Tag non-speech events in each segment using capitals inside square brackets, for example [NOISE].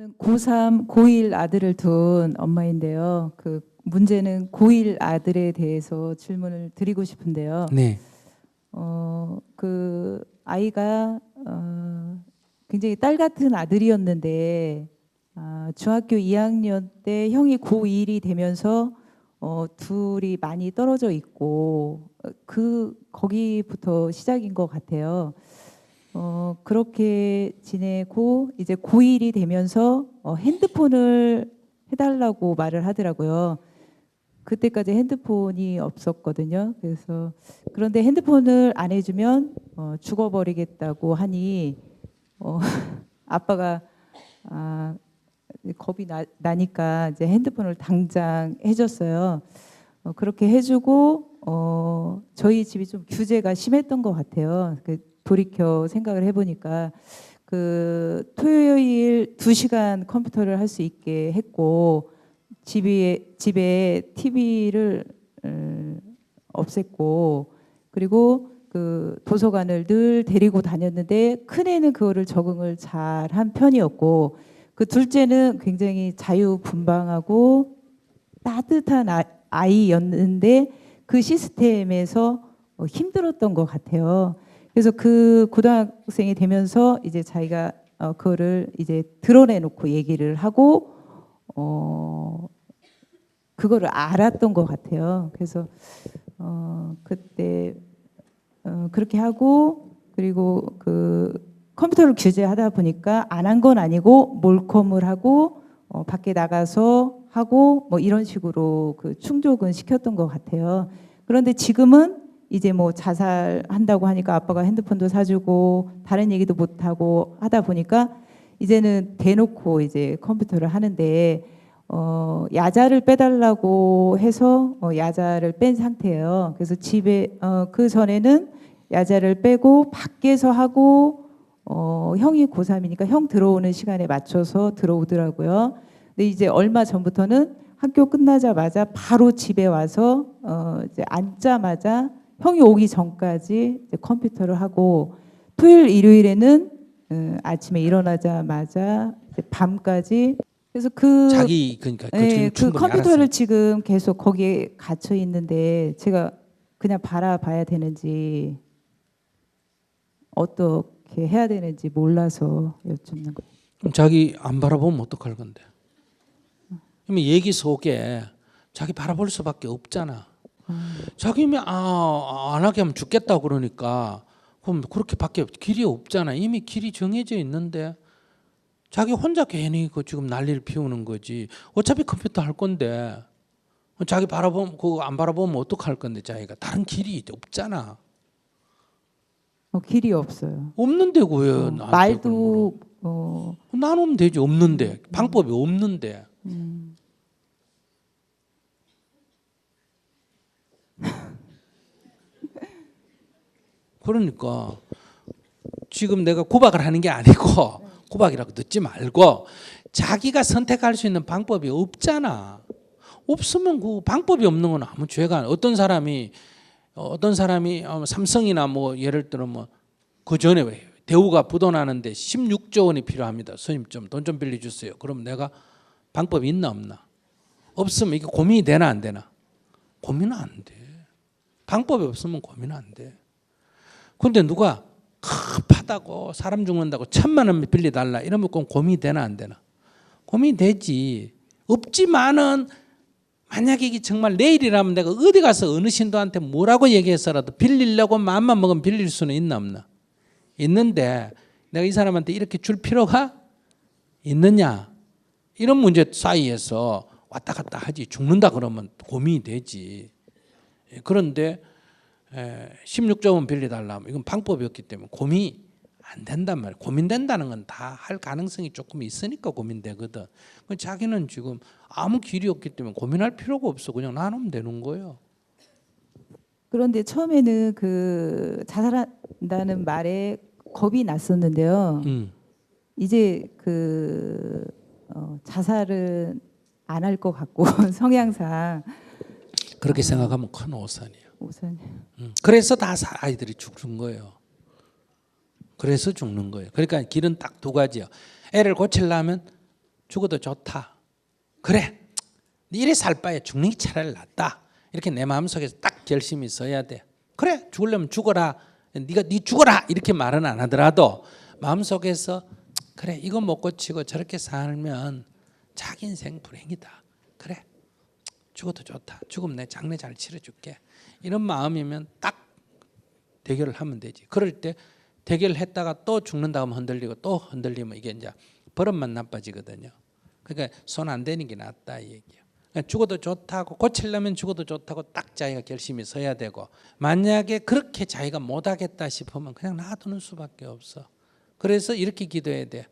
저는 고3, 고1 아들을 둔 엄마인데요. 그 문제는 고1 아들에 대해서 질문을 드리고 싶은데요. 네. 어, 그 아이가 어, 굉장히 딸 같은 아들이었는데 아, 중학교 2학년 때 형이 고1이 되면서 어, 둘이 많이 떨어져 있고 어, 그 거기부터 시작인 것 같아요. 어, 그렇게 지내고 이제 고1이 되면서 어, 핸드폰을 해달라고 말을 하더라고요. 그때까지 핸드폰이 없었거든요. 그래서 그런데 핸드폰을 안 해주면 어, 죽어버리겠다고 하니 어, [LAUGHS] 아빠가 아, 겁이 나, 나니까 이제 핸드폰을 당장 해줬어요. 어, 그렇게 해주고 어, 저희 집이 좀 규제가 심했던 것 같아요. 그 돌이켜 생각을 해보니까 그 토요일 두 시간 컴퓨터를 할 수 있게 했고 집에 집에 TV를 없앴고 그리고 그 도서관을 늘 데리고 다녔는데 큰 애는 그거를 적응을 잘 한 편이었고 그 둘째는 굉장히 자유분방하고 따뜻한 아- 아이였는데 그 시스템에서 어, 힘들었던 것 같아요. 그래서 그 고등학생이 되면서 이제 자기가 어, 그거를 이제 드러내놓고 얘기를 하고 어 그거를 알았던 것 같아요. 그래서 어 그때 어 그렇게 하고 그리고 그 컴퓨터를 규제하다 보니까 안 한 건 아니고 몰컴을 하고 어 밖에 나가서 하고 뭐 이런 식으로 그 충족은 시켰던 것 같아요. 그런데 지금은 이제 뭐 자살한다고 하니까 아빠가 핸드폰도 사주고 다른 얘기도 못 하고 하다 보니까 이제는 대놓고 이제 컴퓨터를 하는데 어 야자를 빼달라고 해서 어, 야자를 뺀 상태예요. 그래서 집에 어그 전에는 야자를 빼고 밖에서 하고 어 형이 고3이니까 형 들어오는 시간에 맞춰서 들어오더라고요. 근데 이제 얼마 전부터는 학교 끝나자마자 바로 집에 와서 어 이제 앉자마자 형이 오기 전까지 컴퓨터를 하고 토요일 일요일에는 어, 아침에 일어나자마자 밤까지 그래서 그 자기 그러니까 그 네, 지금 그 컴퓨터를 알았어요. 지금 계속 거기에 갇혀 있는데 제가 그냥 바라봐야 되는지 어떻게 해야 되는지 몰라서 여쭙는 거예요. 그럼 자기 안 바라보면 어떡할 건데? 그러면 얘기 속에 자기 바라볼 수밖에 없잖아. 자기면 아, 안 하게 하면 죽겠다 그러니까 그럼 그렇게밖에 길이 없잖아. 이미 길이 정해져 있는데 자기 혼자 괜히 그 지금 난리를 피우는 거지. 어차피 컴퓨터 할 건데 자기 바라보면 그거 안 바라보면 어떡할 건데 자기가 다른 길이 없잖아. 어, 길이 없어요. 없는데 왜 어, 말도 어? 나누면 되지 없는데 방법이 없는데 음, 그러니까 지금 내가 구박을 하는 게 아니고 구박이라고 듣지 말고 자기가 선택할 수 있는 방법이 없잖아. 없으면 그 방법이 없는 건 아무 죄가 아니- 어떤 사람이 어떤 사람이 어, 삼성이나 뭐 예를 들어 뭐 그 전에 왜 대우가 부도나는데 16조 원이 필요합니다. 스님 좀 돈 좀 빌려 주세요. 그럼 내가 방법이 있나 없나? 없으면 이게 고민이 되나 안 되나? 고민은 안 돼. 방법이 없으면 고민 안 돼. 근데 누가 급하다고 사람 죽는다고 천만 원 빌려달라 이러면 꼭 고민이 되나 안 되나? 고민이 되지. 없지만은 만약에 이게 정말 내일이라면 내가 어디 가서 어느 신도한테 뭐라고 얘기해서라도 빌리려고 마음만 먹으면 빌릴 수는 있나 없나? 있는데 내가 이 사람한테 이렇게 줄 필요가 있느냐? 이런 문제 사이에서 왔다 갔다 하지 죽는다 그러면 고민이 되지. 예, 그런데 에, 16조 원 빌려달라면 이건 방법이 없기 때문에 고민이 안 된단 말이에요. 고민된다는 건 다 할 가능성이 조금 있으니까 고민되거든. 그 자기는 지금 아무 길이 없기 때문에 고민할 필요가 없어. 그냥 나누면 되는 거예요. 그런데 처음에는 그 자살한다는 말에 겁이 났었는데요. 음. 이제 그 어, 자살은 안 할 것 같고 [LAUGHS] 성향상 그렇게 생각하면 큰 오산이에요. 우선 음. 그래서 다 사- 아이들이 죽는 거예요. 그래서 죽는 거예요. 그러니까 길은 딱 두 가지요. 애를 고치려면 죽어도 좋다. 그래. 이래 살 바에 죽는 게 차라리 낫다. 이렇게 내 마음속에서 딱 결심이 서야 돼. 그래 죽으려면 죽어라. 네가 네 죽어라 이렇게 말은 안 하더라도 마음속에서 그래 이거 못 고치고 저렇게 살면 자기 인생 불행이다. 그래 죽어도 좋다. 죽으면 내 장례 잘 치러줄게. 이런 마음이면 딱 대결을 하면 되지. 그럴 때 대결했다가 또 죽는다 하면 흔들리고 또 흔들리면 이게 이제 버릇만 나빠지거든요. 그러니까 손 안 대는 게 낫다 이 얘기예요. 그러니까 죽어도 좋다고 고치려면 죽어도 좋다고 딱 자기가 결심이 서야 되고 만약에 그렇게 자기가 못하겠다 싶으면 그냥 놔두는 수밖에 없어. 그래서 이렇게 기도해야 돼.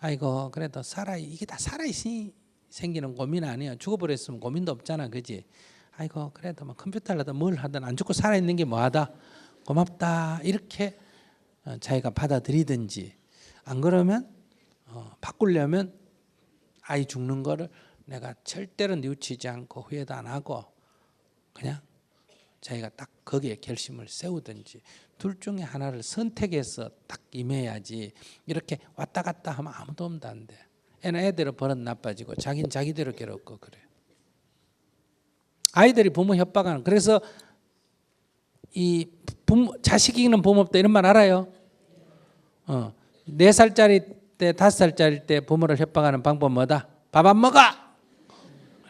아이고 그래도 살아 이게 다 살아 있으니 생기는 고민 아니야. 죽어버렸으면 고민도 없잖아, 그지? 아이고 그래도 뭐 컴퓨터라도 뭘 하든 안 죽고 살아 있는 게 뭐하다. 고맙다 이렇게 어, 자기가 받아들이든지 안 그러면 어, 바꾸려면 아이 죽는 거를 내가 절대로 뉘우치지 않고 후회도 안 하고 그냥 자기가 딱 거기에 결심을 세우든지 둘 중에 하나를 선택해서 딱 임해야지 이렇게 왔다 갔다 하면 아무 도움도 안 돼. 애는 애대로 버릇 나빠지고 자기는 자기대로 괴롭고 그래. 아이들이 부모 협박하는 그래서 이 부모 자식 이기는 부모 없다 이런 말 알아요? 어. 네 살짜리 때 다섯 살짜리 때 부모를 협박하는 방법 뭐다? 밥 안 먹어.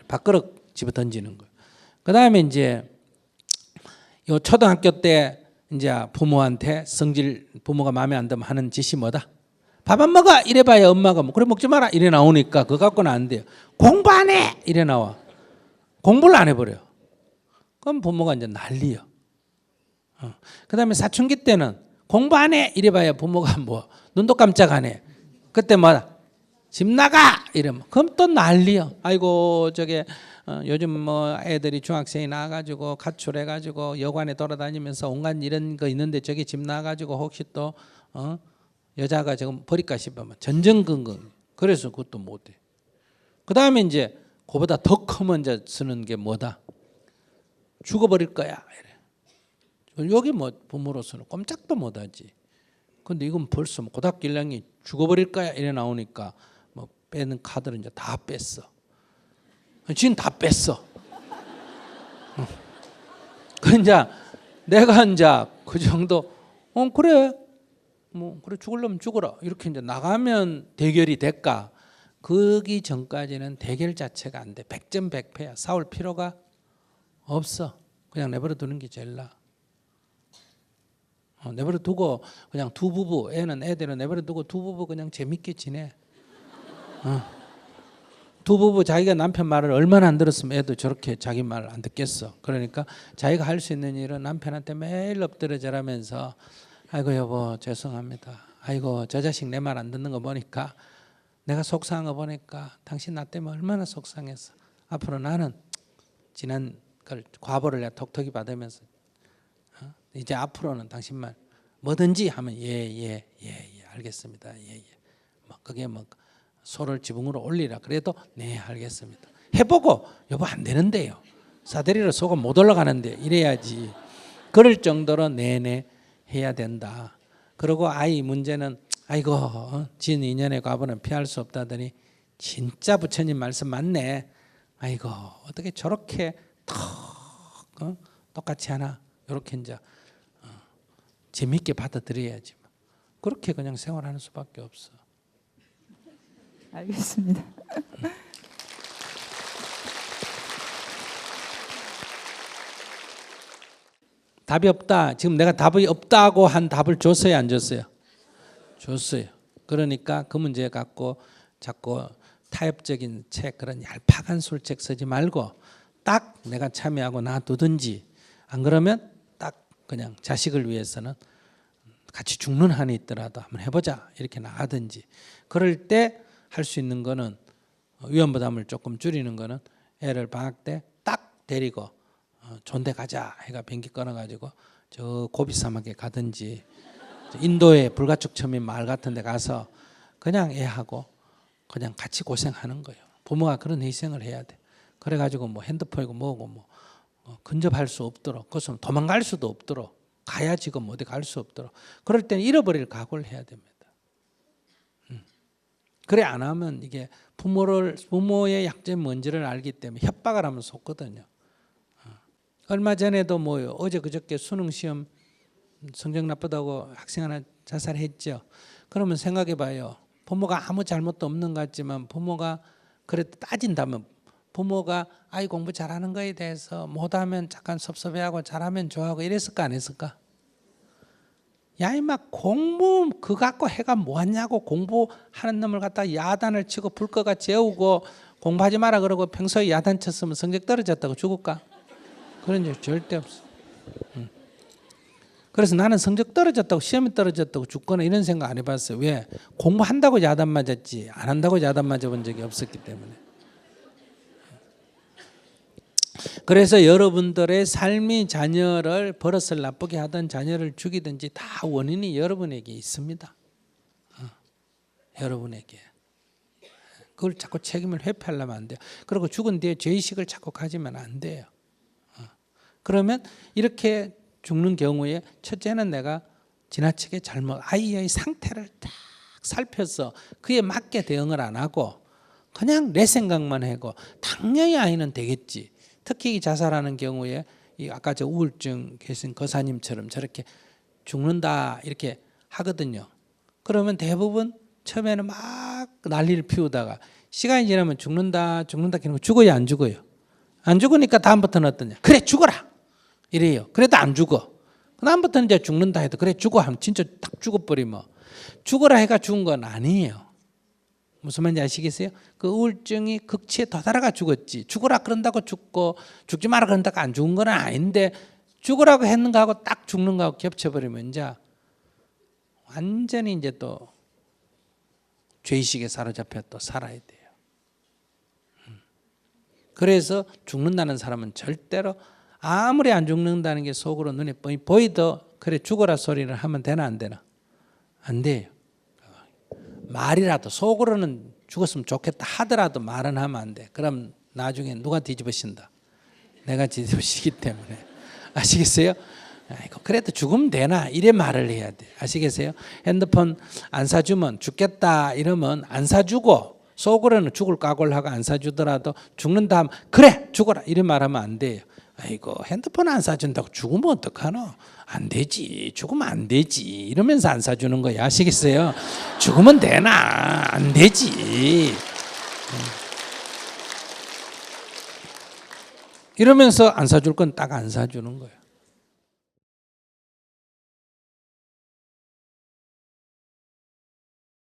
밥그릇 집어 던지는 거. 그 다음에 이제 요 초등학교 때 이제 부모한테 성질 부모가 마음에 안 들면 하는 짓이 뭐다? 밥 안 먹어 이래봐야 엄마가 뭐 그래 먹지 마라 이래 나오니까 그거 갖고는 안 돼요. 공부 안 해 이래 나와. 공부를 안 해버려. 그럼 부모가 이제 난리요. 어. 그 다음에 사춘기 때는 공부 안 해 이래봐야 부모가 [LAUGHS] 뭐 눈도 깜짝 안 해. 그때 뭐집 나가 이러면 그럼 또 난리요. 아이고 저게 어, 요즘 뭐 애들이 중학생이 나가지고 가출해가지고 여관에 돌아다니면서 온갖 이런 거 있는데 저기 집 나가지고 혹시 또 어? 여자가 지금 버릴까 싶으면 전전긍긍. 그래서 그것도 못 해. 그 다음에 이제 그보다 더 커먼 이제 쓰는 게 뭐다? 죽어버릴 거야. 이래. 여기 뭐 부모로서는 꼼짝도 못 하지. 근데 이건 벌써 뭐 1학년이 죽어버릴 거야 이래 나오니까 뭐 빼는 카드를 이제 다 뺐어. 지금 다 뺐어. 어. 그 이제 내가 이제 그 정도 어 그래 뭐 그래 죽으려면 죽어라 이렇게 이제 나가면 대결이 될까? 거기 전까지는 대결 자체가 안 돼. 백전백패야. 싸울 필요가 없어. 그냥 내버려 두는 게 제일 나아. 어, 내버려 두고 그냥 두 부부 애는 애들은 내버려 두고 두 부부 그냥 재밌게 지내. 어. 두 부부 자기가 남편 말을 얼마나 안 들었으면 애도 저렇게 자기 말안 듣겠어. 그러니까 자기가 할 수 있는 일은 남편한테 매일 엎드려 절하면서 아이고 여보 죄송합니다. 아이고 저 자식 내 말 안 듣는 거 보니까 내가 속상한 거 보니까 당신 나 때문에 얼마나 속상했어. 앞으로 나는 지난 걸 과보를 내가 톡톡히 받으면서 어? 이제 앞으로는 당신만 뭐든지 하면 예예예 예, 예, 알겠습니다 예예 뭐 그게 뭐 소를 지붕으로 올리라 그래도 네 알겠습니다 해보고 여보 안 되는데요 사다리를 쏘고 못 올라가는데 이래야지 그럴 정도로 네네 해야 된다 그리고 아이 문제는 아이고 어? 진 인연의 과보는 피할 수 없다더니 진짜 부처님 말씀 맞네 아이고 어떻게 저렇게 턱 어? 똑같이 하나 이렇게 이제 어, 재밌게 받아들여야지 뭐. 그렇게 그냥 생활하는 수밖에 없어. 알겠습니다. 답이 없다. 지금 내가 답이 없다고 한 답을 줬어요, 안 줬어요? 줬어요. 그러니까 그 문제 갖고 자꾸 타협적인 책 그런 얄팍한 술책 쓰지 말고 딱 내가 참여하고 놔두든지 안 그러면 딱 그냥 자식을 위해서는 같이 죽는 한이 있더라도 한번 해보자 이렇게 나가든지 그럴 때 할 수 있는 거는 위험 부담을 조금 줄이는 거는 애를 방학 때 딱 데리고 어, 존대 가자 해가 비행기 끊어가지고 저 고비 사막에 가든지 저 인도의 불가축 처민 마을 같은 데 가서 그냥 애하고 그냥 같이 고생하는 거예요. 부모가 그런 희생을 해야 돼. 그래가지고 뭐 핸드폰이고 뭐고 뭐 어, 근접할 수 없도록 그것은 도망갈 수도 없도록 가야 지금 어디 갈 수 없도록 그럴 때는 잃어버릴 각오를 해야 됩니다. 음. 그래 안 하면 이게 부모를 부모의 약점이 뭔지를 알기 때문에 협박을 하면 속거든요. 어. 얼마 전에도 뭐요 어제 그저께 수능 시험 성적 나쁘다고 학생 하나 자살했죠. 그러면 생각해 봐요. 부모가 아무 잘못도 없는 것 같지만 부모가 그래도 따진다면 부모가 아이 공부 잘하는 거에 대해서 못하면 잠깐 섭섭해하고 잘하면 좋아하고 이랬을까 안 했을까? 야 이마 공부 그 갖고 해가 뭐하냐고 공부하는 놈을 갖다 야단을 치고 불거가 재우고 공부하지 마라 그러고 평소에 야단 쳤으면 성적 떨어졌다고 죽을까? 그런 일 절대 없어. 응. 그래서 나는 성적 떨어졌다고 시험에 떨어졌다고 죽거나 이런 생각 안 해봤어요. 왜? 공부한다고 야단 맞았지 안 한다고 야단 맞아본 적이 없었기 때문에. 그래서 여러분들의 삶이 자녀를 버릇을 나쁘게 하든 자녀를 죽이든지 다 원인이 여러분에게 있습니다. 어, 여러분에게. 그걸 자꾸 책임을 회피하려면 안 돼요. 그리고 죽은 뒤에 죄의식을 자꾸 가지면 안 돼요. 어. 그러면 이렇게 죽는 경우에 첫째는 내가 지나치게 잘못 아이의 상태를 딱 살펴서 그에 맞게 대응을 안 하고 그냥 내 생각만 하고 당연히 아이는 되겠지. 특히 이 자살하는 경우에 이 아까 저 우울증 계신 거사님처럼 저렇게 죽는다 이렇게 하거든요. 그러면 대부분 처음에는 막 난리를 피우다가 시간이 지나면 죽는다 죽는다 그러고 죽어요 안 죽어요? 안 죽으니까 다음부터는 어떠냐? 그래 죽어라 이래요. 그래도 안 죽어. 그다음부터는 이제 죽는다 해도 그래 죽어 하면 진짜 딱 죽어버리면 죽어라 해가 죽은 건 아니에요. 무슨 말인지 아시겠어요? 그 우울증이 극치에 도달아가 죽었지. 죽으라 그런다고 죽고 죽지 마라 그런다고 안 죽은 건 아닌데 죽으라고 했는가 하고 딱 죽는 거하고 겹쳐버리면 이제 완전히 이제 또 죄의식에 사로잡혀 또 살아야 돼요. 음. 그래서 죽는다는 사람은 절대로 아무리 안 죽는다는 게 속으로 눈에 보이도 그래 죽어라 소리를 하면 되나 안 되나? 안 돼요. 말이라도 속으로는 죽었으면 좋겠다 하더라도 말은 하면 안 돼. 그럼 나중에 누가 뒤집어신다. 내가 뒤집어시기 때문에 [LAUGHS] 아시겠어요? 아이고 그래도 죽으면 되나 이래 말을 해야 돼. 아시겠어요? 핸드폰 안 사주면 죽겠다 이러면 안 사주고 속으로는 죽을 각오를 하고 안 사주더라도 죽는 다음 그래 죽어라 이래 말하면 안 돼요. 아이고 핸드폰 안 사준다고 죽으면 어떡하노? 안 되지 죽으면 안 되지 이러면서 안 사주는 거야 아시겠어요? 죽으면 되나 안 되지 이러면서 안 사줄 건 딱 안 사주는 거예요.